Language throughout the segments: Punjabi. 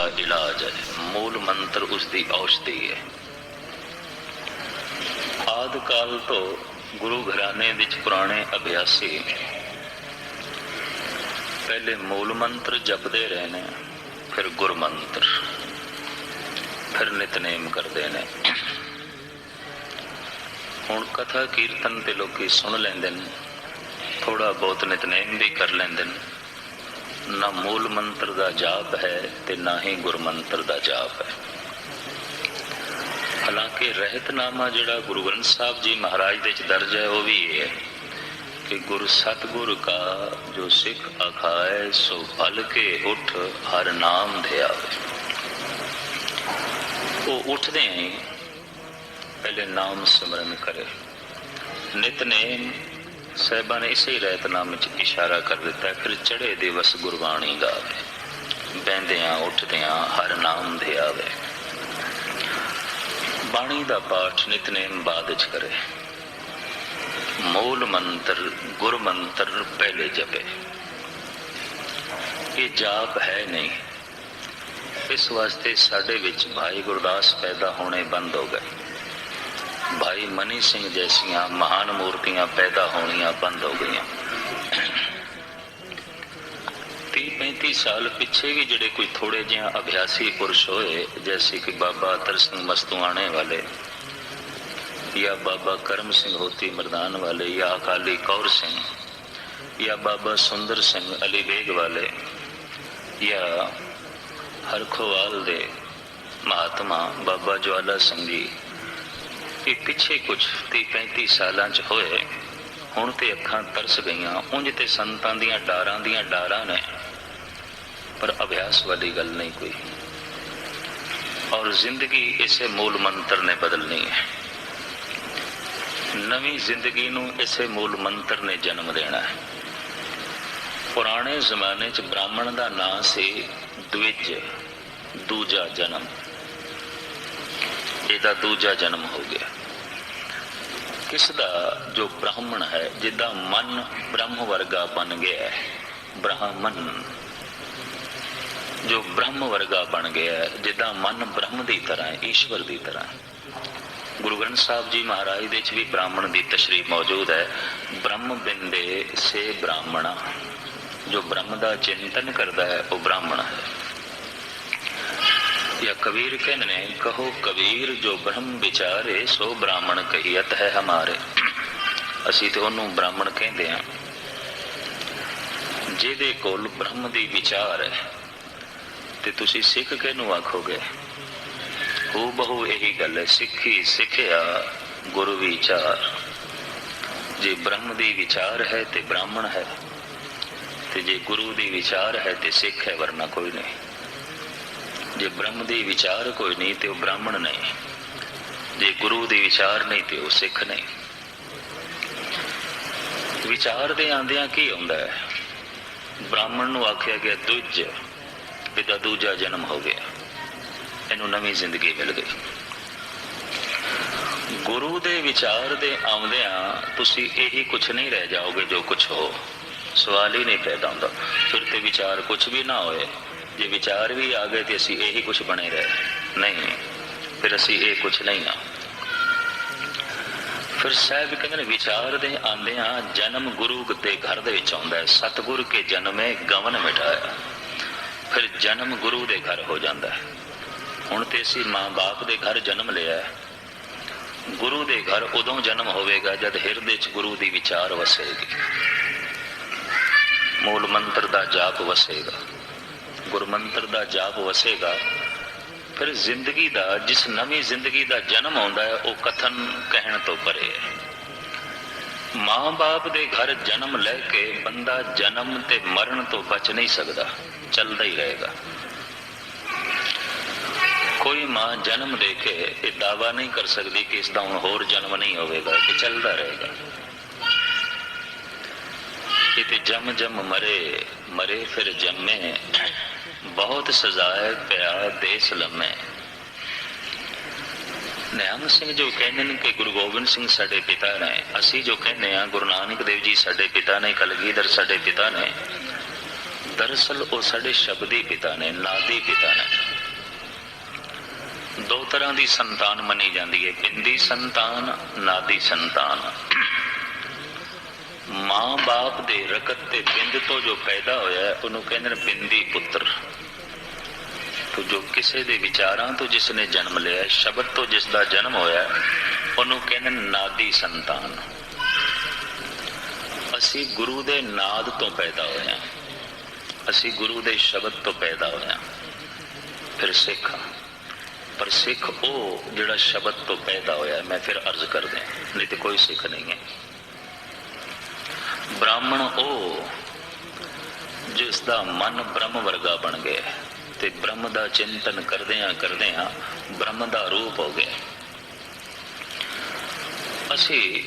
ਦਾ ਇਲਾਜ ਹੈ। ਮੂਲ ਮੰਤਰ ਉਸ ਦੀ ਔਸ਼ਧੀ ਹੈ। ਆਦ ਕਾਲ ਤੋਂ ਗੁਰੂ ਘਰਾਣੇ ਵਿੱਚ ਪੁਰਾਣੇ ਅਭਿਆਸੀ ਪਹਿਲੇ ਮੂਲ ਮੰਤਰ ਜਪਦੇ ਰਹੇ ਨੇ ਫਿਰ ਗੁਰ ਮੰਤਰ ਫਿਰ ਨਿਤਨੇਮ ਕਰਦੇ ਨੇ। ਹੁਣ ਕਥਾ ਕੀਰਤਨ ਤੇ ਲੋਕੀ ਸੁਣ ਲੈਂਦੇ ਨੇ ਥੋੜਾ ਬਹੁਤ ਨਿਤਨੇਮ ਵੀ ਕਰ ਲੈਂਦੇ ਨੇ। ਨਾ ਮੂਲ ਮੰਤਰ ਦਾ ਜਾਪ ਹੈ ਤੇ ਨਾ ਹੀ ਗੁਰ ਮੰਤਰ ਦਾ ਜਾਪ ਹੈ। ਹਾਲਾਂਕਿ ਰਹਿਤਨਾਮਾ ਜਿਹੜਾ ਗੁਰੂ ਗ੍ਰੰਥ ਸਾਹਿਬ ਜੀ ਮਹਾਰਾਜ ਦੇ ਚ ਦਰਜ ਹੈ, ਉਹ ਵੀ ਇਹ ਹੈ ਕਿ ਗੁਰ ਸਤਗੁਰ ਕਾ ਜੋ ਸਿੱਖ ਅਖਾਏ ਸੋ ਭਲ ਕੇ ਉਠ ਹਰ ਨਾਮ ਧਿਆਵੇ। ਉਹ ਉੱਠਦੇ ਹੀ ਪਹਿਲੇ ਨਾਮ ਸਿਮਰਨ ਕਰੇ। ਨਿਤਨੇਮ ਸਹਿਬਾਂ ਨੇ ਇਸੇ ਰਹਿਤਨਾਮੇ ਵਿੱਚ ਇਸ਼ਾਰਾ ਕਰ ਦਿੱਤਾ ਫਿਰ ਚੜੇ ਦਿਵਸ ਗੁਰਬਾਣੀ ਗਾਵੇ। ਬਹਿੰਦਿਆਂ, ਉੱਠਦਿਆਂ ਹਰ ਨਾਮ ਦੇ ਆਵੇ ਬਾਣੀ ਦਾ ਪਾਠ ਨਿਤਨੇਮ ਬਾਅਦ ਚ ਕਰੇ। ਮੂਲ ਮੰਤਰ, ਗੁਰ ਮੰਤਰ ਪਹਿਲੇ ਜਪੇ। ਇਹ ਜਾਪ ਹੈ ਨਹੀਂ। ਇਸ ਵਾਸਤੇ ਸਾਡੇ ਵਿੱਚ ਭਾਈ ਗੁਰਦਾਸ ਪੈਦਾ ਹੋਣੇ ਬੰਦ ਹੋ ਗਏ। ਭਾਈ ਮਨੀ ਸਿੰਘ ਜੈਸੀਆਂ ਮਹਾਨ ਮੂਰਤੀਆਂ ਪੈਦਾ ਹੋਣੀਆਂ ਬੰਦ ਹੋ ਗਈਆਂ। 30-35 ਸਾਲ ਪਿੱਛੇ ਵੀ ਜਿਹੜੇ ਕੋਈ ਥੋੜੇ ਜਿਹਾ ਅਭਿਆਸੀ ਪੁਰਸ਼ ਹੋਏ, ਜੈਸੇ ਕਿ ਬਾਬਾ ਅਤਰ ਸਿੰਘ ਮਸਤੂਆਣੇ ਵਾਲੇ ਜਾਂ ਬਾਬਾ ਕਰਮ ਸਿੰਘ ਹੋਤੀ ਮਰਦਾਨ ਵਾਲੇ ਜਾਂ ਅਕਾਲੀ ਕੌਰ ਸਿੰਘ ਜਾਂ ਬਾਬਾ ਸੁੰਦਰ ਸਿੰਘ ਅਲੀ ਬੇਗ ਵਾਲੇ ਜਾਂ ਹਰਖੋਵਾਲ ਦੇ ਮਹਾਤਮਾ ਬਾਬਾ ਜਵਾਲਾ ਸਿੰਘ ਜੀ ਇਹ ਪਿੱਛੇ ਕੁਝ 30 35 ਸਾਲਾਂ ਚ ਹੋਏ, ਹੁਣ ਤੇ ਅੱਖਾਂ ਤਰਸ ਗਈਆਂ, ਉਂਝ ਤੇ ਸੰਤਾਂ ਦੀਆਂ ਡਾਰਾਂ ਦੀਆਂ ਡਾਰਾਂ ਨੇ। ਪਰ ਅਭਿਆਸ ਵਾਲੀ ਗੱਲ ਨਹੀਂ ਕੋਈ। ਔਰ ਜ਼ਿੰਦਗੀ ਇਸੇ ਮੂਲ ਮੰਤਰ ਨੇ ਬਦਲਣੀ ਹੈ। ਨਵੀਂ ਜ਼ਿੰਦਗੀ ਨੂੰ ਇਸੇ ਮੂਲ ਮੰਤਰ ਨੇ ਜਨਮ ਦੇਣਾ ਹੈ। ਪੁਰਾਣੇ ਜ਼ਮਾਨੇ 'ਚ ਬ੍ਰਾਹਮਣ ਦਾ ਨਾਂ ਸੀ ਦਵਿਜ ਦੂਜਾ ਜਨਮ। ਇਹਦਾ ਦੂਜਾ ਜਨਮ ਹੋ ਗਿਆ। ਕਿਸ ਦਾ ਜੋ ਬ੍ਰਾਹਮਣ ਹੈ ਜਿੱਦਾਂ ਮਨ ਬ੍ਰਹਮ ਵਰਗਾ ਬਣ ਗਿਆ ਹੈ? ਬ੍ਰਾਹਮਣ। ਜੋ ਬ੍ਰਹਮ ਵਰਗਾ ਬਣ ਗਿਆ ਹੈ ਜਿੱਦਾਂ ਮਨ ਬ੍ਰਹਮ ਦੀ ਤਰ੍ਹਾਂ ਹੈ, ਈਸ਼ਵਰ ਦੀ ਤਰ੍ਹਾਂ ਗੁਰੂ ਗ੍ਰੰਥ ਸਾਹਿਬ ਜੀ ਮਹਾਰਾਜ ਦੇ ਵਿੱਚ ਵੀ ਬ੍ਰਾਹਮਣ ਦੀ ਤਸ਼ਰੀਹ ਮੌਜੂਦ ਹੈ। ਬ੍ਰਹਮ ਬਿੰਦੇ ਸੇ ਬ੍ਰਾਹਮਣਾ। ਜੋ ਬ੍ਰਹਮ ਦਾ ਚਿੰਤਨ ਕਰਦਾ ਹੈ, ਉਹ ਬ੍ਰਾਹਮਣ ਹੈ। या कबीर कहने ने कहो कबीर जो ब्रह्म विचारे सो ब्राह्मण कहियत है हमारे ਅਸੀਂ ਤੇ ਉਹਨੂੰ ਬ੍ਰਾਹਮਣ ਕਹਿੰਦੇ ਆ ਜਿਹਦੇ ਕੋਲ ਬ੍ਰਹਮ ਦੀ ਵਿਚਾਰ ਹੈ ਤੇ ਤੁਸੀਂ ਸਿੱਖ ਕਿਹਨੂੰ ਆਖੋਗੇ ਉਹ ਬਹੁ ਇਹੀ ਗੱਲ ਹੈ ਸਿੱਖੀ ਸਿੱਖਿਆ ਗੁਰੂ ਵਿਚਾਰ ਜੇ ਬ੍ਰਹਮ ਦੀ ਵਿਚਾਰ ਹੈ ਤੇ ਬ੍ਰਾਹਮਣ ਹੈ ਤੇ ਜੇ ਗੁਰੂ ਦੀ ਵਿਚਾਰ ਹੈ ਤੇ ਸਿੱਖ ਹੈ ਵਰਨਾ ਕੋਈ ਨਹੀਂ ਜੇ ਬ੍ਰਹਮ ਦੀ ਵਿਚਾਰ ਕੋਈ ਨਹੀਂ ਤੇ ਉਹ ਬ੍ਰਾਹਮਣ ਨਹੀਂ। ਜੇ ਗੁਰੂ ਦੀ ਵਿਚਾਰ ਨਹੀਂ ਤੇ ਉਹ ਸਿੱਖ ਨਹੀਂ। ਵਿਚਾਰ ਦੇ ਆਂਦਿਆਂ ਕੀ ਹੁੰਦਾ ਹੈ? ਬ੍ਰਾਹਮਣ ਨੂੰ ਆਖਿਆ ਗਿਆ, ਦੁੱਜ ਇਹਦਾ ਦੂਜਾ ਜਨਮ ਹੋ ਗਿਆ। ਇਹਨੂੰ ਨਵੀਂ ਜ਼ਿੰਦਗੀ ਮਿਲ ਗਈ। ਗੁਰੂ ਦੇ ਵਿਚਾਰ ਦੇ ਆਉਂਦਿਆਂ ਤੁਸੀਂ ਇਹੀ ਕੁਝ ਨਹੀਂ ਰਹਿ ਜਾਓਗੇ ਜੋ ਕੁਝ ਹੋ। ਸਵਾਲ ਹੀ ਨਹੀਂ ਪੈਦਾ ਹੁੰਦਾ। ਫਿਰ ਤੇ ਵਿਚਾਰ ਕੁਝ ਵੀ ਨਾ ਹੋਏ। ਜੇ ਵਿਚਾਰ ਵੀ ਆ ਗਏ ਤੇ ਅਸੀਂ ਇਹੀ ਕੁਝ ਬਣੇ ਰਹੇ। ਨਹੀਂ, ਫਿਰ ਅਸੀਂ ਇਹ ਕੁਝ ਨਹੀਂ ਆ। ਫਿਰ ਸਾਹਿਬ ਕਹਿੰਦੇ ਨੇ, ਵਿਚਾਰ ਦੇ ਆਂਦਿਆਂ ਜਨਮ ਗੁਰੂ ਦੇ ਘਰ ਦੇ ਵਿੱਚ ਆਉਂਦਾ ਹੈ। ਸਤਿਗੁਰ ਕੇ ਜਨਮੇ ਗਵਨ ਮਿਟਾਇਆ। ਫਿਰ ਜਨਮ ਗੁਰੂ ਦੇ ਘਰ ਹੋ ਜਾਂਦਾ ਹੈ। ਹੁਣ ਤੇ ਅਸੀਂ ਮਾਂ-ਬਾਪ ਦੇ ਘਰ ਜਨਮ ਲਿਆ ਹੈ। ਗੁਰੂ ਦੇ ਘਰ ਉਦੋਂ ਜਨਮ ਹੋਵੇਗਾ ਜਦ ਹਿਰਦੇ 'ਚ ਗੁਰੂ ਦੀ ਵਿਚਾਰ ਵਸੇਗੀ। ਮੂਲ ਮੰਤਰ ਦਾ ਜਾਪ ਵਸੇਗਾ। ਗੁਰਮੰਤਰ ਦਾ ਜਾਪ ਵਸੇਗਾ, ਫਿਰ ਜ਼ਿੰਦਗੀ ਦਾ, ਜਿਸ ਨਵੀਂ ਜ਼ਿੰਦਗੀ ਦਾ ਜਨਮ ਆਉਂਦਾ ਹੈ, ਉਹ ਕਥਨ ਕਹਿਣ ਤੋਂ ਪਰੇ ਹੈ। ਮਾਂ-ਬਾਪ ਦੇ ਘਰ ਜਨਮ ਲੈ ਕੇ ਬੰਦਾ ਜਨਮ ਤੇ ਮਰਨ ਤੋਂ ਬਚ ਨਹੀਂ ਸਕਦਾ, ਚੱਲਦਾ ਹੀ ਰਹੇਗਾ। ਕੋਈ ਮਾਂ ਜਨਮ ਦੇ ਕੇ ਇਹ ਦਾਵਾ ਨਹੀਂ ਕਰ ਸਕਦੀ ਕਿ ਇਸ ਦਾ ਹੁਣ ਹੋਰ ਜਨਮ ਨਹੀਂ ਹੋਵੇਗਾ ਕਿ ਚੱਲਦਾ ਰਹੇਗਾ। ਕਿਤੇ ਜਮ ਜਮ ਮਰੇ ਮਰੇ ਫਿਰ ਜੰਮੇ। ਬਹੁਤ ਸਜ਼ਾਏ ਪਿਆ ਦੇਸ ਲੰਮੇ। ਨਿਹੰਗ ਸਿੰਘ ਜੋ ਕਹਿੰਦੇ ਨੇ ਕਿ ਗੁਰੂ ਗੋਬਿੰਦ ਸਿੰਘ ਸਾਡੇ ਪਿਤਾ ਨੇ, ਅਸੀਂ ਜੋ ਕਹਿੰਦੇ ਆ ਗੁਰੂ ਨਾਨਕ ਦੇਵ ਜੀ ਸਾਡੇ ਪਿਤਾ ਨੇ, ਕਲਗੀਧਰ ਸਾਡੇ ਪਿਤਾ ਨੇ, ਦਰਅਸਲ ਉਹ ਸਾਡੇ ਸ਼ਬਦੀ ਪਿਤਾ ਨੇ, ਨਾਦੀ ਪਿਤਾ ਨੇ। ਦੋ ਤਰ੍ਹਾਂ ਦੀ ਸੰਤਾਨ ਮੰਨੀ ਜਾਂਦੀ ਹੈ ਬਿੰਦੀ ਸੰਤਾਨ, ਨਾਦੀ ਸੰਤਾਨ। ਮਾਂ ਬਾਪ ਦੇ ਰਕਤ ਤੇ ਬਿੰਦ ਤੋਂ ਜੋ ਪੈਦਾ ਹੋਇਆ ਉਹਨੂੰ ਕਹਿੰਦੇ ਨੇ ਬਿੰਦੀ ਪੁੱਤਰ। ਤੋ ਜੋ ਕਿਸੇ ਦੇ ਵਿਚਾਰਾਂ ਤੋਂ ਜਿਸ ਨੇ ਜਨਮ ਲਿਆ, ਸ਼ਬਦ ਤੋਂ ਜਿਸ ਦਾ ਜਨਮ ਹੋਇਆ, ਉਹਨੂੰ ਕਹਿੰਦੇ ਨੇ ਨਾਦੀ ਸੰਤਾਨ। ਅਸੀਂ ਗੁਰੂ ਦੇ ਨਾਦ ਤੋਂ ਪੈਦਾ ਹੋਇਆ ਅਸੀਂ ਗੁਰੂ ਦੇ ਸ਼ਬਦ ਤੋਂ ਪੈਦਾ ਹੋਇਆ ਫਿਰ ਸਿੱਖ ਹਾਂ। ਪਰ ਸਿੱਖ ਉਹ ਜਿਹੜਾ ਸ਼ਬਦ ਤੋਂ ਪੈਦਾ ਹੋਇਆ, ਮੈਂ ਫਿਰ ਅਰਜ਼ ਕਰ ਨਹੀਂ ਤੇ ਕੋਈ ਸਿੱਖ ਨਹੀਂ ਹੈ। ਬ੍ਰਾਹਮਣ ਉਹ ਜਿਸ ਦਾ ਮਨ ਬ੍ਰਹਮ ਵਰਗਾ ਬਣ ਗਿਆ ਤੇ ਬ੍ਰਹਮ ਦਾ ਚਿੰਤਨ ਕਰਦਿਆਂ ਕਰਦਿਆਂ ਬ੍ਰਹਮ ਦਾ ਰੂਪ ਹੋ ਗਿਆ। ਅਸੀਂ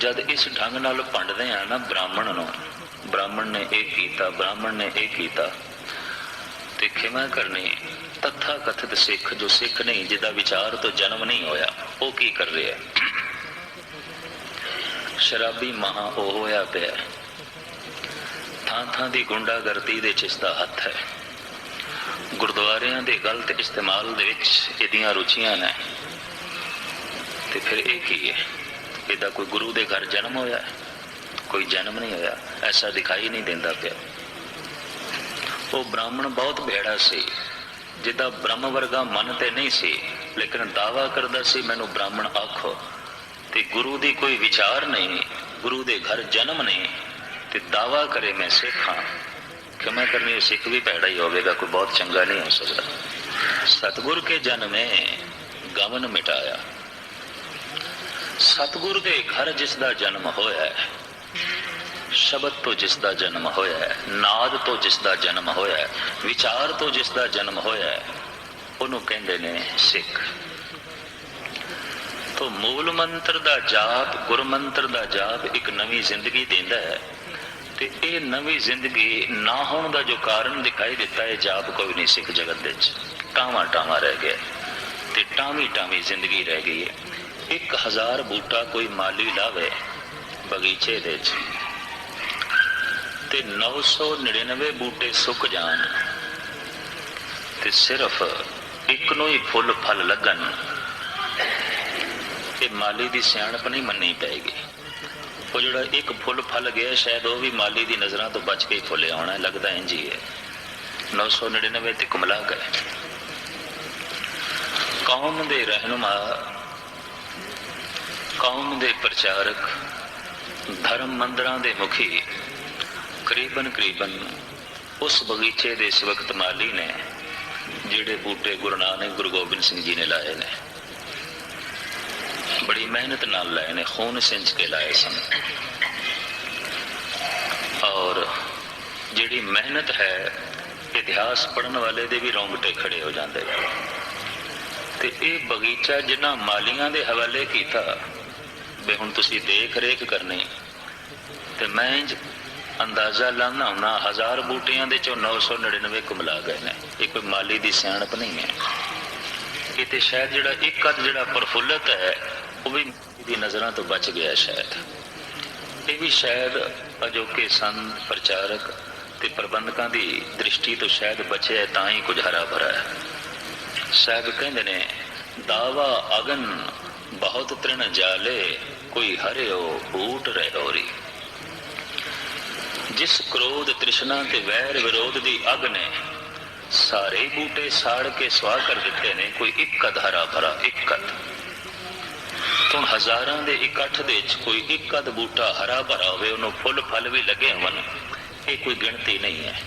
ਜਦ ਇਸ ਢੰਗ ਨਾਲ ਭੰਡਦੇ ਆ ਨਾ ਬ੍ਰਾਹਮਣ ਨੂੰ, ਬ੍ਰਾਹਮਣ ਨੇ ਇਹ ਕੀਤਾ, ਬ੍ਰਾਹਮਣ ਨੇ ਇਹ ਕੀਤਾ, ਤੇ ਖਿਮਾ ਕਰਨੀ ਤਥਾ ਕਥਿਤ ਸਿੱਖ ਜੋ ਸਿੱਖ ਨਹੀਂ, ਜਿਹਦਾ ਵਿਚਾਰ ਤੋਂ ਜਨਮ ਨਹੀਂ ਹੋਇਆ, ਉਹ ਕੀ ਕਰ ਰਿਹਾ ਹੈ? ਸ਼ਰਾਬੀ ਮਹਾ ਉਹ ਹੋਇਆ ਪਿਆ। ਥਾਂ ਥਾਂ ਦੀ ਗੁੰਡਾਗਰਦੀ ਦੇ ਚ ਇਸ ਦਾ ਹੱਥ ਹੈ। ਗੁਰਦੁਆਰਿਆਂ ਦੇ ਗਲਤ ਇਸਤੇਮਾਲ ਦੇ ਵਿੱਚ ਇਹਦੀਆਂ ਰੁਚੀਆਂ ਨੇ। ਤੇ ਫਿਰ ਇਹ ਕੀ ਹੈ? ਇਹਦਾ ਕੋਈ ਗੁਰੂ ਦੇ ਘਰ ਜਨਮ ਹੋਇਆ? ਕੋਈ ਜਨਮ ਨਹੀਂ ਹੋਇਆ। ਐਸਾ ਦਿਖਾਈ ਨਹੀਂ ਦਿੰਦਾ ਪਿਆ। ਉਹ ਬ੍ਰਾਹਮਣ ਬਹੁਤ ਭੇੜਾ ਸੀ। ਜਿਹਦਾ ਬ੍ਰਹਮ ਵਰਗਾ ਮਨ ਤੇ ਨਹੀਂ ਸੀ, ਲੇਕਿਨ ਦਾਵਾ ਕਰਦਾ ਸੀ, ਮੈਨੂੰ ਬ੍ਰਾਹਮਣ ਆਖੋ। ਤੇ ਗੁਰੂ ਦੀ ਕੋਈ ਵਿਚਾਰ ਨਹੀਂ, ਗੁਰੂ ਦੇ ਘਰ ਜਨਮ ਨਹੀਂ, ਤੇ ਦਾਵਾ ਕਰੇ ਮੈਂ ਸਿੱਖ ਹਾਂ ਕਿ ਮੈਂ ਕਰਨੀ ਉਹ ਸਿੱਖ ਵੀ ਪੈੜਾ ਹੀ ਹੋਵੇਗਾ, ਕੋਈ ਬਹੁਤ ਚੰਗਾ ਨਹੀਂ ਹੋ ਸਕਦਾ। ਸਤਗੁਰ ਕੇ ਜਨਮੇ ਗਮਨ ਮਿਟਾਇਆ। ਸਤਗੁਰ ਦੇ ਘਰ ਜਿਸ ਦਾ ਜਨਮ ਹੋਇਆ ਹੈ, ਸ਼ਬਦ ਤੋਂ ਜਿਸ ਦਾ ਜਨਮ ਹੋਇਆ ਹੈ, ਨਾਦ ਤੋਂ ਜਿਸ ਦਾ ਜਨਮ ਹੋਇਆ ਹੈ, ਵਿਚਾਰ ਤੋਂ ਜਿਸ ਦਾ ਜਨਮ ਹੋਇਆ ਹੈ, ਉਹਨੂੰ ਕਹਿੰਦੇ ਨੇ ਸਿੱਖ। ਤੋਂ ਮੂਲ ਮੰਤਰ ਦਾ ਜਾਪ ਗੁਰਮੰਤਰ ਦਾ ਜਾਪ ਇੱਕ ਨਵੀਂ ਜ਼ਿੰਦਗੀ ਦਿੰਦਾ ਹੈ। ਤੇ ਇਹ ਨਵੀਂ ਜ਼ਿੰਦਗੀ ਨਾ ਹੋਣ ਦਾ ਜੋ ਕਾਰਨ ਦਿਖਾਈ ਦਿੱਤਾ ਹੈ ਜਾਪ ਕੋਈ ਨਹੀਂ ਸਿੱਖ ਜਗਤ ਦੇ ਵਿੱਚ। ਟਾਵਾਂ ਟਾਵਾਂ ਰਹਿ ਗਿਆ। ਤੇ ਟਾਵੀਂ ਟਾਵੀਂ ਜ਼ਿੰਦਗੀ ਰਹਿ ਗਈ ਹੈ। 1000 ਬੂਟਾ ਕੋਈ ਮਾਲੀ ਲਾਵੇ ਬਗੀਚੇ ਦੇ ਵਿੱਚ। ਤੇ 999 ਬੂਟੇ ਸੁੱਕ ਜਾਣ। ਤੇ ਸਿਰਫ ਇੱਕ ਨੂੰ ਹੀ ਫੁੱਲ ਫਲ ਲੱਗਣ। ਮਾਲੀ ਦੀ ਸਿਆਣਪ ਨਹੀਂ ਮੰਨੀ ਪਏਗੀ। ਉਹ ਜਿਹੜਾ ਇੱਕ ਫੁੱਲ ਫਲ ਗਿਆ, ਸ਼ਾਇਦ ਉਹ ਵੀ ਮਾਲੀ ਦੀ ਨਜ਼ਰਾਂ ਤੋਂ ਬਚ ਕੇ ਹੀ ਫੁੱਲਿਆ ਹੋਣਾ ਲੱਗਦਾ ਇੰਜ ਹੀ ਹੈ। 999 ਤੇ ਕੁਮਲਾ ਗਏ। ਕੌਮ ਦੇ ਰਹਿਨੁਮਾ, ਕੌਮ ਦੇ ਪ੍ਰਚਾਰਕ, ਧਰਮ ਮੰਦਰਾਂ ਦੇ ਮੁਖੀ, ਕਰੀਬਨ ਕਰੀਬਨ ਉਸ ਬਗੀਚੇ ਦੇ ਇਸ ਵਕਤ ਮਾਲੀ ਨੇ, ਜਿਹੜੇ ਬੂਟੇ ਗੁਰੂ ਨਾਨਕ, ਗੁਰੂ ਗੋਬਿੰਦ ਸਿੰਘ ਜੀ ਨੇ ਲਾਏ ਨੇ। ਬੜੀ ਮਿਹਨਤ ਨਾਲ ਲਾਏ ਨੇ, ਖੂਨ ਸਿੰਜ ਕੇ ਲਾਏ ਸਨ। ਔਰ ਜਿਹੜੀ ਮਿਹਨਤ ਹੈ, ਇਤਿਹਾਸ ਪੜਨ ਵਾਲੇ ਦੇ ਵੀ ਰੋਂਗਟੇ ਖੜੇ ਹੋ ਜਾਂਦੇ ਨੇ। ਤੇ ਇਹ ਬਗੀਚਾ ਜਿਨ੍ਹਾਂ ਮਾਲੀਆਂ ਦੇ ਹਵਾਲੇ ਕੀਤਾ, ਵੀ ਹੁਣ ਤੁਸੀਂ ਦੇਖ ਰੇਖ ਕਰਨੀ। ਤੇ ਮੈਂ ਇੰਜ ਅੰਦਾਜ਼ਾ ਲਾਉਣਾ ਹੁਣਾ ਹਜ਼ਾਰ ਬੂਟਿਆਂ ਦੇ ਚੋਂ 999 ਕੁਮਲਾ ਗਏ ਨੇ। ਇਹ ਕੋਈ ਮਾਲੀ ਦੀ ਸਿਆਣਪ ਨਹੀਂ ਹੈ। ਇਹ ਤੇ ਸ਼ਾਇਦ ਜਿਹੜਾ ਇੱਕ ਅੱਧ ਜਿਹੜਾ ਪ੍ਰਫੁੱਲਤ ਹੈ ਉਹ ਵੀ ਦੀ ਨਜ਼ਰਾਂ ਤੋਂ ਬਚ ਗਿਆ ਸ਼ਾਇਦ। ਇਹ ਵੀ ਸ਼ਾਇਦ ਅਜੋਕੇ ਸੰਤ ਪ੍ਰਚਾਰਕ ਤੇ ਪ੍ਰਬੰਧਕਾਂ ਦੀ ਦ੍ਰਿਸ਼ਟੀ ਤੋਂ ਸ਼ਾਇਦ ਬਚਿਆ ਤਾਂ ਹੀ ਕੁਝ ਹਰਾ ਭਰਾ ਹੈ। ਸਾਹਿਬ ਕਹਿੰਦੇ ਨੇ, ਦਾਵਾ ਅਗਨ ਬਹੁਤ ਤ੍ਰਿਣ ਜਾਲੇ, ਕੋਈ ਹਰਿਓ ਬੂਟ ਰਹਿਓਰੀ ਜਿਸ ਕ੍ਰੋਧ ਤ੍ਰਿਸ਼ਨਾ ਤੇ ਵੈਰ ਵਿਰੋਧ ਦੀ ਅਗ ਨੇ, ਸਾਰੇ ਬੂਟੇ ਸਾੜ ਕੇ ਸਵਾਹ ਕਰ ਦਿੱਤੇ ਨੇ, ਕੋਈ ਇੱਕ ਅਧ ਹਰਾ ਭਰਾ ਇੱਕ ਅਧ। ਤੋਂ ਹਜ਼ਾਰਾਂ ਦੇ ਇਕੱਠ ਦੇ ਵਿੱਚ ਕੋਈ ਇੱਕ ਅਧ ਬੂਟਾ ਹਰਾ ਭਰਾ ਹੋਵੇ, ਉਹਨੂੰ ਫੁੱਲ ਫਲ ਵੀ ਲੱਗੇ ਹੋਣ, ਇਹ ਕੋਈ ਗਿਣਤੀ ਨਹੀਂ ਹੈ।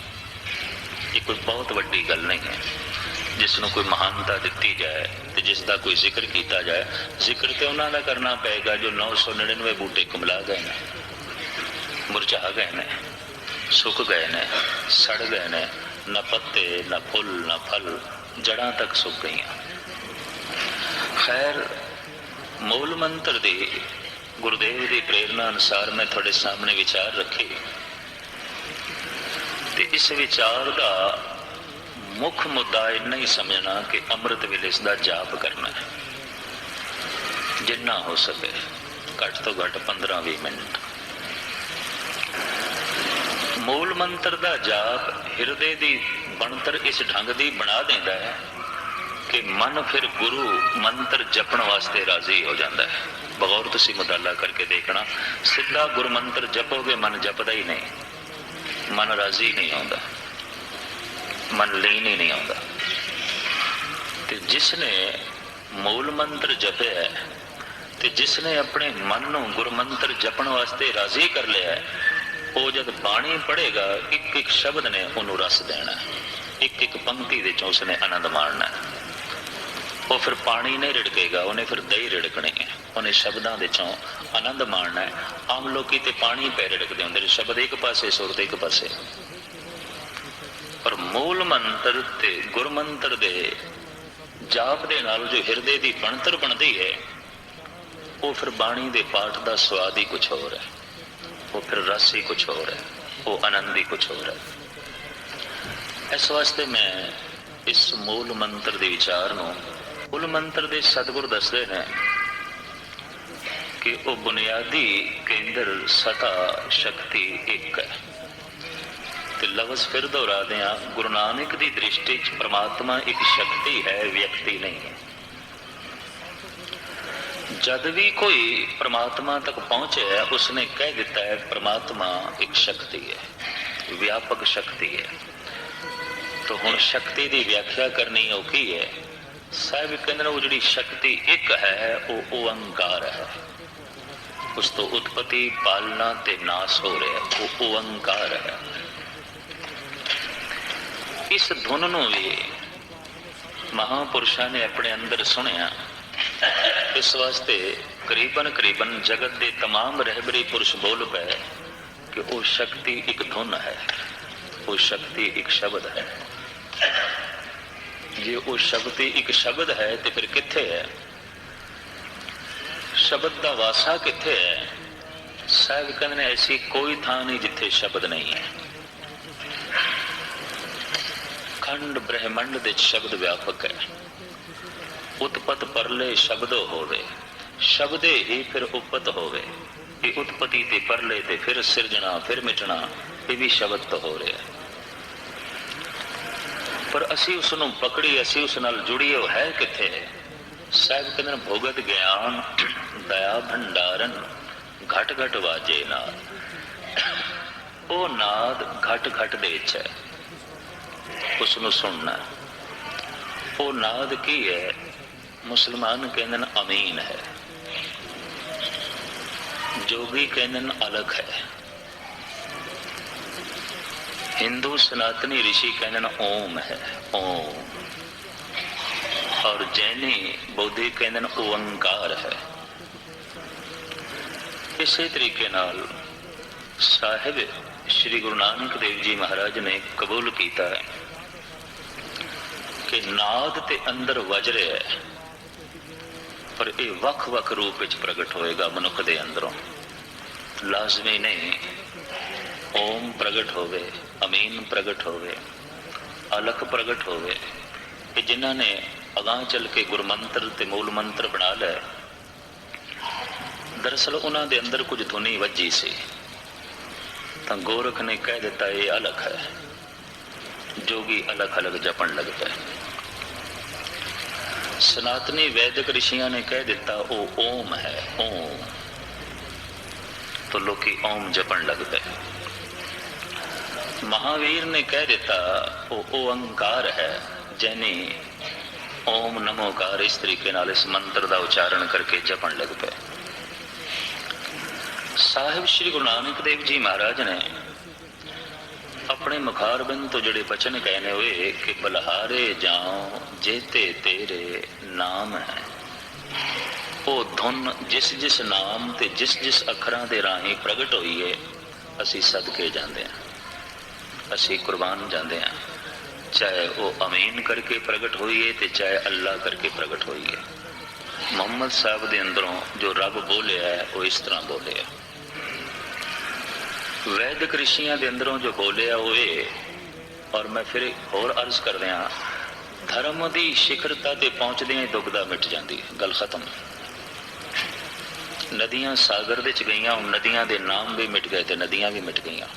ਇਹ ਕੋਈ ਬਹੁਤ ਵੱਡੀ ਗੱਲ ਨਹੀਂ ਹੈ। ਜਿਸ ਨੂੰ ਕੋਈ ਮਹਾਨਤਾ ਦਿੱਤੀ ਜਾਏ ਤੇ ਜਿਸ ਦਾ ਕੋਈ ਜ਼ਿਕਰ ਕੀਤਾ ਜਾਏ, ਜ਼ਿਕਰ ਤੇ ਉਹਨਾਂ ਦਾ ਕਰਨਾ ਪਏਗਾ ਜੋ 999 ਬੂਟੇ ਕਮਲਾ ਗਏ ਨੇ, ਮੁਰਝਾ ਗਏ ਨੇ, ਸੁੱਕ ਗਏ ਨੇ, ਸੜ ਗਏ ਨੇ, ਨਾ ਪੱਤੇ, ਨਾ ਫੁੱਲ, ਨਾ ਫਲ ਜੜਾਂ ਤੱਕ ਸੁੱਕ ਗਈਆਂ। ਖੈਰ ਮੂਲ ਮੰਤਰ ਦੇ ਗੁਰਦੇਵ ਦੀ ਪ੍ਰੇਰਣਾ ਅਨੁਸਾਰ ਮੈਂ ਤੁਹਾਡੇ ਸਾਹਮਣੇ ਵਿਚਾਰ ਰੱਖੇ। ਤੇ ਇਸ ਵਿਚਾਰ ਦਾ ਮੁੱਖ ਮੁੱਦਾ ਇੰਨਾ ਹੀ ਸਮਝਣਾ ਕਿ ਅੰਮ੍ਰਿਤ ਵੇਲੇ ਇਸ ਦਾ ਜਾਪ ਕਰਨਾ ਹੈ। ਜਿੰਨਾ ਹੋ ਸਕੇ, ਘੱਟ ਤੋਂ ਘੱਟ 15-20 ਮਿੰਟ। ਮੂਲ ਮੰਤਰ ਦਾ ਜਾਪ ਹਿਰਦੇ ਦੀ ਬਣਤਰ ਇਸ ਢੰਗ ਦੀ ਬਣਾ ਦਿੰਦਾ ਹੈ ਕਿ ਮਨ ਫਿਰ ਗੁਰੂ ਮੰਤਰ ਜਪਣ ਵਾਸਤੇ ਰਾਜ਼ੀ ਹੋ ਜਾਂਦਾ ਹੈ। ਬਗੌਰ ਤੁਸੀਂ ਮੁਤਾਲਾ ਕਰਕੇ ਦੇਖਣਾ, ਸਿੱਧਾ ਗੁਰ ਮੰਤਰ ਜਪੋਗੇ, ਮਨ ਜਪਦਾ ਹੀ ਨਹੀਂ। ਮਨ ਰਾਜ਼ੀ ਨਹੀਂ ਆਉਂਦਾ। ਮਨ ਲੀਨ ਹੀ ਨਹੀਂ ਆਉਂਦਾ। ਤੇ ਜਿਸ ਨੇ ਮੂਲ ਮੰਤਰ ਜਪਿਆ ਤੇ ਜਿਸ ਨੇ ਆਪਣੇ ਮਨ ਨੂੰ ਗੁਰ ਮੰਤਰ ਜਪਣ ਵਾਸਤੇ ਰਾਜ਼ੀ ਕਰ ਲਿਆ ਉਹ ਜਦ ਬਾਣੀ ਪੜ੍ਹੇਗਾ ਇੱਕ ਇੱਕ ਸ਼ਬਦ ਨੇ ਉਹਨੂੰ ਰਸ ਦੇਣਾ। ਇੱਕ ਇੱਕ ਪੰਕਤੀ ਦੇ ਚੋਂ ਉਸਨੇ ਆਨੰਦ ਮਾਣਨਾ ਉਹ ਫਿਰ ਪਾਣੀ ਨਹੀਂ ਰਿੜਕੇਗਾ, ਉਹਨੇ ਫਿਰ ਦਹੀਂ ਰਿੜਕਣੀ ਹੈ ਉਹਨੇ ਸ਼ਬਦਾਂ ਦੇ ਚੋਂ ਆਨੰਦ ਮਾਣਨਾ ਹੈ। ਆਮ ਲੋਕੀ ਤੇ ਪਾਣੀ ਪੈ ਰਿੜਕਦੇ ਹੁੰਦੇ ਨੇ, ਸ਼ਬਦ ਇੱਕ ਪਾਸੇ ਸੁਰਤ ਇੱਕ ਪਾਸੇ। ਪਰ ਮੂਲ ਮੰਤਰ ਤੇ ਗੁਰਮੰਤਰ ਦੇ ਜਾਪ ਦੇ ਨਾਲ ਜੋ ਹਿਰਦੇ ਦੀ ਬਣਤਰ ਬਣਦੀ ਹੈ, ਉਹ ਫਿਰ ਬਾਣੀ ਦੇ ਪਾਠ ਦਾ ਸਵਾਦ ਹੀ ਕੁਝ ਹੋਰ ਹੈ। ਉਹ ਫਿਰ ਰਸ ਹੀ ਕੁਝ ਹੋਰ ਹੈ। ਉਹ ਆਨੰਦ ਹੀ ਕੁਝ ਹੋਰ ਹੈ। ਇਸ ਵਾਸਤੇ ਮੈਂ ਇਸ ਮੂਲ ਮੰਤਰ ਦੇ ਵਿਚਾਰ ਨੂੰ ਮੂਲ ਮੰਤਰ ਦੇ ਸਤਿਗੁਰ ਦੱਸਦੇ ਨੇ ਕਿ ਉਹ ਬੁਨਿਆਦੀ ਕੇਂਦਰ ਸਤਾ ਸ਼ਕਤੀ ਇੱਕ ਹੈ। ਤੇ ਲਫ਼ਜ਼ ਫਿਰ ਦੁਹਰਾਦੇ ਆ ਗੁਰੂ ਨਾਨਕ ਦੀ ਦ੍ਰਿਸ਼ਟੀ 'ਚ ਪ੍ਰਮਾਤਮਾ ਇੱਕ ਸ਼ਕਤੀ ਹੈ, ਵਿਅਕਤੀ ਨਹੀਂ ਹੈ। ਜਦ ਵੀ ਕੋਈ ਪ੍ਰਮਾਤਮਾ ਤੱਕ ਪਹੁੰਚਿਆ ਉਸਨੇ ਕਹਿ ਦਿੱਤਾ ਹੈ, ਪ੍ਰਮਾਤਮਾ ਇੱਕ ਸ਼ਕਤੀ ਹੈ, ਵਿਆਪਕ ਸ਼ਕਤੀ ਹੈ। ਤਾਂ ਹੁਣ ਸ਼ਕਤੀ ਦੀ ਵਿਆਖਿਆ ਕਰਨੀ ਔਖੀ ਹੈ? ਸਾਹਿਬ ਕਹਿੰਦੇ ਨੇ ਉਹ ਜਿਹੜੀ ਸ਼ਕਤੀ ਇੱਕ ਹੈ ਉਹ ਓੰਕਾਰ ਹੈ ਉਸ ਤੋਂ ਉਤਪਤੀ ਪਾਲਣਾ ਤੇ ਨਾਸ ਹੋ ਰਿਹਾ ਹੈ ਉਹ ਓੰਕਾਰ ਹੈ ਇਸ ਧੁਨ ਨੂੰ ਵੀ ਮਹਾਪੁਰਸ਼ਾਂ ਨੇ ਆਪਣੇ ਅੰਦਰ ਸੁਣਿਆ ਇਸ ਵਾਸਤੇ ਕਰੀਬਨ ਕਰੀਬਨ ਜਗਤ ਦੇ तमाम ਰਹਿਬਰੀ ਪੁਰਸ਼ ਬੋਲ ਪਏ ਕਿ ਉਹ ਸ਼ਕਤੀ ਇੱਕ ਧੁਨ ਹੈ ਉਹ ਸ਼ਕਤੀ ਇੱਕ ਸ਼ਬਦ ਹੈ ਜੇ ਉਹ ਸ਼ਕਤੀ ਇੱਕ ਸ਼ਬਦ ਹੈ ਤੇ ਫਿਰ ਕਿੱਥੇ ਹੈ? ਸ਼ਬਦ ਦਾ ਵਾਸਾ ਕਿੱਥੇ ਹੈ? ਸਾਹਿਬ ਕਹਿੰਦੇ ਨੇ ਐਸੀ ਕੋਈ ਥਾਂ ਨਹੀਂ ਜਿੱਥੇ ਸ਼ਬਦ ਨਹੀਂ ਹੈ। ਖੰਡ ਬ੍ਰਹਿਮੰਡ ਦੇ ਸ਼ਬਦ ਵਿਆਪਕ ਹੈ। ਉਤਪਤ ਪਰਲੇ ਸ਼ਬਦ ਹੋਵੇ, ਸ਼ਬਦੇ ਹੀ ਫਿਰ ਉਪਤ ਹੋਵੇ। ਇਹ ਉਤਪਤੀ ਤੇ ਪਰਲੇ ਤੇ ਫਿਰ ਸਿਰਜਣਾ, ਫਿਰ ਮਿਟਣਾ, ਇਹ ਵੀ ਸ਼ਬਦ ਤੋਂ ਹੋ ਰਿਹਾ ਹੈ। ਪਰ ਅਸੀਂ ਉਸ ਨੂੰ ਪਕੜੀ, ਅਸੀਂ ਉਸ ਨਾਲ ਜੁੜੀਏ ਉਹ ਹੈ ਕਿੱਥੇ? ਹੈ ਸਾਹਿਬ ਕਹਿੰਦੇ ਨੇ, ਭੋਗਤ ਗਿਆਨ, ਦਇਆ ਭੰਡਾਰਨ ਘਟ ਘਟ ਵਾਜੇ ਨਾਲ। ਉਹ ਨਾਦ ਘਟ ਘਟ ਦੇ ਚ ਹੈ। ਉਸ ਨੂੰ ਸੁਣਨਾ ਉਹ ਨਾਦ ਕੀ ਹੈ? ਮੁਸਲਮਾਨ ਕਹਿੰਦੇ ਨੇ, ਅਮੀਨ ਹੈ। ਜੋਗੀ ਕਹਿੰਦੇ ਨੇ ਅਲਗ ਹੈ। ਹਿੰਦੂ ਸਨਾਤਨੀ ઋષਿ ਕਹਿੰਦੇ ਨੇ ਓਮ ਹੈ, ਓਮ। ਔਰ ਜੈਨੀ ਬੌਧੀ ਕਹਿੰਦੇ ਓੰਕਾਰ ਹੈ। ਇਸੇ ਤਰੀਕੇ ਨਾਲ ਸਾਹਿਬ ਸ੍ਰੀ ਗੁਰੂ ਨਾਨਕ ਦੇਵ ਜੀ ਮਹਾਰਾਜ ਨੇ ਕਬੂਲ ਕੀਤਾ ਹੈ ਕਿ ਨਾਦ ਤੇ ਅੰਦਰ ਵਜ ਰਿਹਾ ਹੈ, ਪਰ ਇਹ ਵੱਖ-ਵੱਖ ਰੂਪ ਵਿੱਚ ਪ੍ਰਗਟ ਹੋਏਗਾ ਮਨੁੱਖ ਦੇ ਅੰਦਰੋਂ। ਲਾਜ਼ਮੀ ਨਹੀਂ। ਓਮ ਪ੍ਰਗਟ ਹੋਵੇ ਅਮੀਨ ਪ੍ਰਗਟ ਹੋਵੇ ਅਲਖ ਪ੍ਰਗਟ ਹੋਵੇ ਕਿ ਜਿਨ੍ਹਾਂ ਨੇ ਅਗਾਹ ਚੱਲ ਕੇ ਗੁਰਮੰਤਰ ਤੇ ਮੂਲ ਮੰਤਰ ਬਣਾ ਲਿਆ ਦਰਅਸਲ ਉਹਨਾਂ ਦੇ ਅੰਦਰ ਕੁਝ ਧੁਨੀ ਵੱਜੀ ਸੀ। ਤਾਂ ਗੋਰਖ ਨੇ ਕਹਿ ਦਿੱਤਾ, ਇਹ ਅਲਖ ਹੈ ਜੋਗੀ ਅਲਖ ਅਲਗ ਜਪਣ ਲੱਗ ਪਏ ਸਨਾਤਨੀ ਵੈਦਿਕ ਰਿਸ਼ੀਆਂ ਨੇ ਕਹਿ ਦਿੱਤਾ, ਉਹ ਓਮ ਹੈ, ਓਮ। ਤਾਂ ਲੋਕੀ ਓਮ ਜਪਣ ਲੱਗ ਪਏ ਮਹਾਵੀਰ ਨੇ ਕਹਿ ਦਿੱਤਾ, ਉਹ ਓੰਕਾਰ ਹੈ, ਜੈਨੀ। ਓਮ ਨਮੋਕਾਰ ਇਸ ਤਰੀਕੇ ਨਾਲ ਇਸ ਮੰਤਰ ਦਾ ਉਚਾਰਨ ਕਰਕੇ ਜਪਣ ਲੱਗ ਪਏ। ਸਾਹਿਬ ਸ੍ਰੀ ਗੁਰੂ ਨਾਨਕ ਦੇਵ ਜੀ ਮਹਾਰਾਜ ਨੇ ਆਪਣੇ ਮੁਖਾਰਬੰਦ ਤੋਂ ਜਿਹੜੇ ਬਚਨ ਕਹਿਨੇ ਹੋਏ ਕਿ ਬਲਹਾਰੇ ਜਾਉ, ਜੇਤੇ ਤੇਰੇ ਨਾਮ ਹੈ। ਉਹ ਧੁਨ ਜਿਸ ਜਿਸ ਨਾਮ ਤੇ ਜਿਸ ਜਿਸ ਅੱਖਰਾਂ ਦੇ ਰਾਹੀਂ ਪ੍ਰਗਟ ਹੋਈ ਹੈ ਅਸੀਂ ਸਦਕੇ ਜਾਂਦੇ ਹਾਂ। ਅਸੀਂ ਕੁਰਬਾਨ ਜਾਂਦੇ ਹਾਂ। ਚਾਹੇ ਉਹ ਅਮੀਨ ਕਰਕੇ ਪ੍ਰਗਟ ਹੋਈਏ ਤੇ ਚਾਹੇ ਅੱਲਾ ਕਰਕੇ ਪ੍ਰਗਟ ਹੋਈਏ। ਮੁਹੰਮਦ ਸਾਹਿਬ ਦੇ ਅੰਦਰੋਂ ਜੋ ਰੱਬ ਬੋਲਿਆ ਹੈ, ਉਹ ਇਸ ਤਰ੍ਹਾਂ ਬੋਲਿਆ ਵੈਦਿਕ ਰਿਸ਼ੀਆਂ ਦੇ ਅੰਦਰੋਂ ਜੋ ਬੋਲਿਆ ਉਹ ਇਹ, ਔਰ ਮੈਂ ਫਿਰ ਹੋਰ ਅਰਜ਼ ਕਰ ਰਿਹਾ ਧਰਮ ਦੀ ਸਿਖਰਤਾ ਤੇ ਪਹੁੰਚਦਿਆਂ ਹੀ ਦੁੱਖ ਦਾ ਮਿਟ ਜਾਂਦੀ ਗੱਲ ਖਤਮ। ਨਦੀਆਂ ਸਾਗਰ ਵਿੱਚ ਗਈਆਂ ਉਹ ਨਦੀਆਂ ਦੇ ਨਾਮ ਵੀ ਮਿਟ ਗਏ ਤੇ ਨਦੀਆਂ ਵੀ ਮਿਟ ਗਈਆਂ।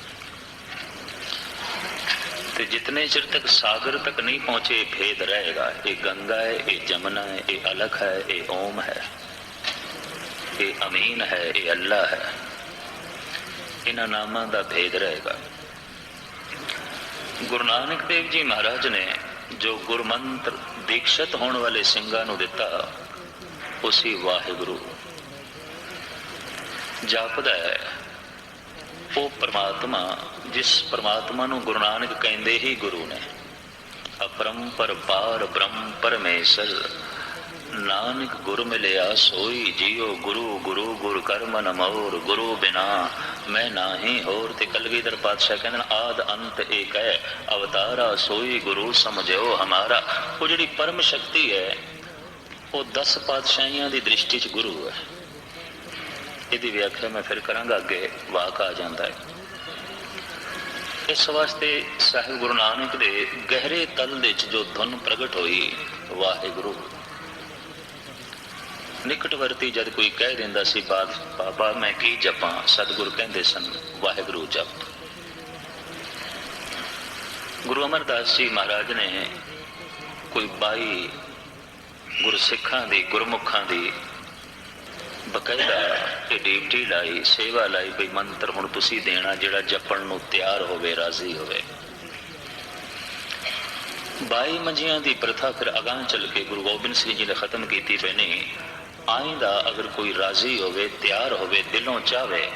ਤੇ ਜਿਤਨੇ ਚਿਰ ਤੱਕ ਸਾਗਰ ਤੱਕ ਨਹੀਂ ਪਹੁੰਚੇ ਇਹ ਭੇਦ ਰਹੇਗਾ। ਇਹ ਗੰਗਾ ਹੈ, ਇਹ ਜਮਨਾ ਹੈ, ਇਹ ਅਲਖ ਹੈ, ਇਹ ਓਮ ਹੈ। ਇਹ ਅਮੀਨ ਹੈ, ਇਹ ਅੱਲਾ ਹੈ। ਇਹਨਾਂ ਨਾਮਾਂ ਦਾ ਭੇਦ ਰਹੇਗਾ। ਗੁਰੂ ਨਾਨਕ ਦੇਵ ਜੀ ਮਹਾਰਾਜ ਨੇ ਜੋ ਗੁਰਮੰਤਰ ਦੀਕਸ਼ਤ ਹੋਣ ਵਾਲੇ ਸਿੰਘਾਂ ਨੂੰ ਦਿੱਤਾ ਉਸੇ ਵਾਹਿਗੁਰੂ। ਜਾਪਦਾ ਹੈ ਉਹ ਪਰਮਾਤਮਾ ਜਿਸ ਪਰਮਾਤਮਾ ਨੂੰ ਗੁਰੂ ਨਾਨਕ ਕਹਿੰਦੇ ਹੀ ਗੁਰੂ ਨੇ। ਅਪਰੰਪਰ ਪਾਰ ਬ੍ਰਹਮ ਪਰਮੇਸ਼ਰ ਨਾਨਕ ਗੁਰ ਮਿਲਿਆ ਸੋਈ ਜੀਉ ਗੁਰੂ ਗੁਰੂ ਗੁਰ ਕਰਮ ਨਮੋਰ ਗੁਰੂ ਬਿਨਾ ਮੈਂ ਨਾਹੀ ਹੋਰ ਤੇ ਕਲਗੀਧਰ ਪਾਤਸ਼ਾਹ ਕਹਿੰਦੇ ਨੇ, ਆਦ ਅੰਤ ਏਕ ਹੈ ਅਵਤਾਰਾ ਸੋਈ ਗੁਰੂ ਸਮਝਿਓ ਹਮਾਰਾ। ਉਹ ਜਿਹੜੀ ਪਰਮ ਸ਼ਕਤੀ ਹੈ ਉਹ 10 ਪਾਤਸ਼ਾਹੀਆਂ ਦੀ ਦ੍ਰਿਸ਼ਟੀ 'ਚ ਗੁਰੂ ਹੈ। ਇਹਦੀ ਵਿਆਖਿਆ ਮੈਂ ਫਿਰ ਕਰਾਂਗਾ, ਅੱਗੇ ਵਾਕ ਆ ਜਾਂਦਾ ਹੈ। ਇਸ ਵਾਸਤੇ ਸਾਹਿਬ ਗੁਰੂ ਨਾਨਕ ਦੇ ਗਹਿਰੇ ਤਲ ਦੇ ਵਿੱਚ ਜੋ ਧੁਨ ਪ੍ਰਗਟ ਹੋਈ, ਵਾਹਿਗੁਰੂ। ਨਿਕਟਵਰਤੀ ਜਦ ਕੋਈ ਕਹਿ ਦਿੰਦਾ ਸੀ, ਬਾਦ, ਬਾਬਾ, ਮੈਂ ਕੀ ਜਪਾਂ? ਸਤਿਗੁਰੂ ਕਹਿੰਦੇ ਸਨ, ਵਾਹਿਗੁਰੂ ਜਪ। ਗੁਰੂ ਅਮਰਦਾਸ ਜੀ ਮਹਾਰਾਜ ਨੇ ਕੋਈ 22 ਗੁਰਸਿੱਖਾਂ ਦੀ, ਗੁਰਮੁਖਾਂ ਦੀ ਬਕਾਇਦਾ ਇਹ ਡਿਊਟੀ ਲਾਈ, ਸੇਵਾ ਲਾਈ ਬਈ ਮੰਤਰ ਹੁਣ ਤੁਸੀਂ ਦੇਣਾ ਜਿਹੜਾ ਜਪਣ ਨੂੰ ਤਿਆਰ ਹੋਵੇ, ਰਾਜ਼ੀ ਹੋਵੇ। ਬਾਈ ਮੰਜੀਆਂ ਦੀ ਪ੍ਰਥਾ ਫਿਰ ਅਗਾਹ ਚੱਲ ਕੇ ਗੁਰੂ ਗੋਬਿੰਦ ਸਿੰਘ ਜੀ ਨੇ ਖਤਮ ਕੀਤੀ ਬਣੀ ਆਇੰਦਾ ਅਗਰ ਕੋਈ ਰਾਜ਼ੀ ਹੋਵੇ, ਤਿਆਰ ਹੋਵੇ, ਦਿਲੋਂ ਚਾਵੇ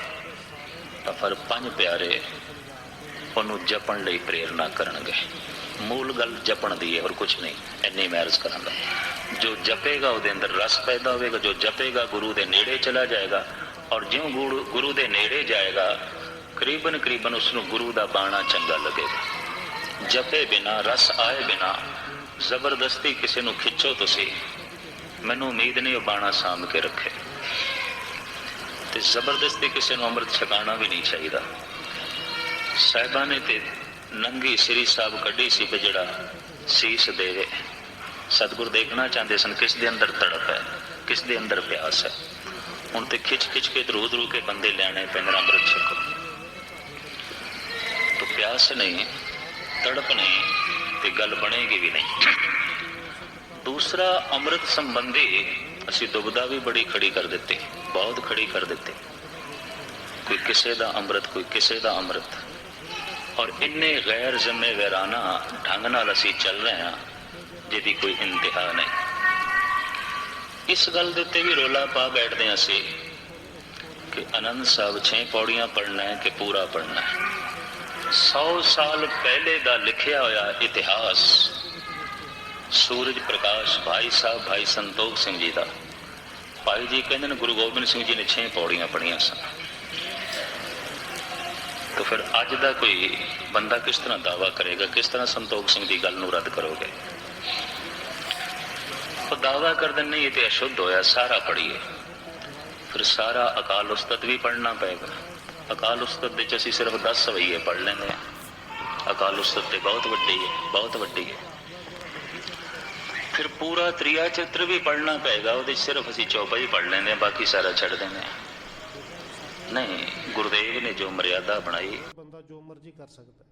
ਤਾਂ ਫਿਰ ਪੰਜ ਪਿਆਰੇ ਉਹਨੂੰ ਜਪਣ ਲਈ ਪ੍ਰੇਰਣਾ ਕਰਨਗੇ। ਮੂਲ ਗੱਲ ਜਪਣ ਦੀ ਹੈ ਹੋਰ ਕੁਝ ਨਹੀਂ, ਇੰਨੀ ਮੈਰਜ ਕਰਾਂਗਾ। ਜੋ ਜਪੇਗਾ ਉਹਦੇ ਅੰਦਰ ਰਸ ਪੈਦਾ ਹੋਵੇਗਾ, ਜੋ ਜਪੇਗਾ ਗੁਰੂ ਦੇ ਨੇੜੇ ਚਲਾ ਜਾਏਗਾ ਔਰ ਜਿਉਂ ਗੁਰੂ ਗੁਰੂ ਦੇ ਨੇੜੇ ਜਾਏਗਾ, ਕਰੀਬਨ ਕਰੀਬਨ ਉਸ ਨੂੰ ਗੁਰੂ ਦਾ ਬਾਣਾ ਚੰਗਾ ਲੱਗੇਗਾ। ਜਪੇ ਬਿਨਾ, ਰਸ ਆਏ ਬਿਨਾ, ਜ਼ਬਰਦਸਤੀ ਕਿਸੇ ਨੂੰ ਖਿੱਚੋ ਤੁਸੀਂ, ਮੈਨੂੰ ਉਮੀਦ ਨਹੀਂ ਉਹ ਬਾਣਾ ਸਾਂਭ ਕੇ ਰੱਖੇ। ਤੇ ਜ਼ਬਰਦਸਤੀ ਕਿਸੇ ਨੂੰ ਅੰਮ੍ਰਿਤ ਛਕਾਣਾ ਵੀ ਨਹੀਂ ਚਾਹੀਦਾ। ਸਾਹਿਬਾਂ ਨੇ ਤੇ ਨੰਗੀ ਸ੍ਰੀ ਸਾਹਿਬ ਕੱਢੀ ਸੀ ਕਿ ਜਿਹੜਾ ਸੀਸ ਦੇਵੇ ਸਤਗੁਰ ਦੇਖਣਾ ਚਾਹੁੰਦੇ ਸਨ, ਕਿਸ ਦੇ ਅੰਦਰ ਤੜਪ ਹੈ, ਕਿਸ ਦੇ ਅੰਦਰ ਪਿਆਸ ਹੈ। ਹੁਣ ਤੇ ਖਿੱਚ ਖਿੱਚ ਕੇ ਦਰੂ ਦਰੂ ਕੇ ਬੰਦੇ ਲੈਣੇ ਪੈਂਦੇ ਅੰਮ੍ਰਿਤ ਛਕੋ। ਤੋ ਪਿਆਸ ਨਹੀਂ, ਤੜਪ ਨਹੀਂ ਤੇ ਗੱਲ ਬਣੇਗੀ ਵੀ ਨਹੀਂ। ਦੂਸਰਾ, ਅੰਮ੍ਰਿਤ ਸੰਬੰਧੀ ਅਸੀਂ ਦੁਬਦਾ ਵੀ ਬੜੀ ਖੜੀ ਕਰ ਦਿੱਤੀ, ਬਹੁਤ ਖੜੀ ਕਰ ਦਿੱਤੀ। ਕੋਈ ਕਿਸੇ ਦਾ ਅੰਮ੍ਰਿਤ, ਕੋਈ ਕਿਸੇ ਦਾ ਅੰਮ੍ਰਿਤ। ਔਰ ਇੰਨੇ ਗੈਰ ਜ਼ਿੰਮੇਵਾਰਾਨਾ ਢੰਗ ਨਾਲ ਅਸੀਂ ਚੱਲ ਰਹੇ ਹਾਂ, ਜਿਹਦੀ ਕੋਈ ਇੰਤਹਾ ਨਹੀਂ। ਇਸ ਗੱਲ ਦੇ ਉੱਤੇ ਵੀ ਰੋਲਾ ਪਾ ਬੈਠਦੇ ਹਾਂ ਅਸੀਂ ਕਿ ਆਨੰਦ ਸਾਹਿਬ 6 ਪੌੜੀਆਂ ਪੜ੍ਹਨਾ ਹੈ ਕਿ ਪੂਰਾ ਪੜ੍ਹਨਾ ਹੈ। 100 ਸਾਲ ਪਹਿਲੇ ਦਾ ਲਿਖਿਆ ਹੋਇਆ ਇਤਿਹਾਸ ਸੂਰਜ ਪ੍ਰਕਾਸ਼ ਭਾਈ ਸਾਹਿਬ, ਭਾਈ ਸੰਤੋਖ ਸਿੰਘ ਜੀ ਦਾ। ਭਾਈ ਜੀ ਕਹਿੰਦੇ ਨੇ ਗੁਰੂ ਗੋਬਿੰਦ ਸਿੰਘ ਜੀ ਨੇ 6 ਪੌੜੀਆਂ ਪੜ੍ਹੀਆਂ ਸਨ। ਤਾਂ ਫਿਰ ਅੱਜ ਦਾ ਕੋਈ ਬੰਦਾ ਕਿਸ ਤਰ੍ਹਾਂ ਦਾਵਾ ਕਰੇਗਾ? ਕਿਸ ਤਰ੍ਹਾਂ ਸੰਤੋਖ ਸਿੰਘ ਦੀ ਗੱਲ ਨੂੰ ਰੱਦ ਕਰੋਗੇ? ਉਹ ਦਾਵਾ ਕਰ ਦਿੰਦੇ ਇਹ ਤੇ ਅਸ਼ੁੱਧ ਹੋਇਆ, ਸਾਰਾ ਪੜ੍ਹੀਏ। ਫਿਰ ਸਾਰਾ ਅਕਾਲ ਉਸਤਤ ਵੀ ਪੜ੍ਹਨਾ ਪਏਗਾ। ਅਕਾਲ ਉਸਤਤ ਦੇ ਚ ਅਸੀਂ ਸਿਰਫ 10 ਸਵਈਏ ਪੜ੍ਹ ਲੈਂਦੇ ਹਾਂ। ਅਕਾਲ ਉਸਤਤ ਤੇ ਬਹੁਤ ਵੱਡੀ ਹੈ, ਬਹੁਤ ਵੱਡੀ ਹੈ। ਫਿਰ ਪੂਰਾ ਤ੍ਰਿਆ ਚਿੱਤਰ ਵੀ ਪੜ੍ਹਨਾ ਪਏਗਾ, ਉਹਦੇ 'ਚ ਸਿਰਫ ਅਸੀਂ ਚੌਪਾ ਹੀ ਪੜ੍ਹ ਲੈਂਦੇ ਹਾਂ, ਬਾਕੀ ਸਾਰਾ ਛੱਡ ਦਿੰਦੇ ਹਾਂ। ਨਹੀਂ ਗੁਰਦੇਵ ਨੇ ਜੋ ਮਰਿਆਦਾ ਬਣਾਈ ਬੰਦਾ ਜੋ ਮਰਜ਼ੀ ਕਰ ਸਕਦਾ।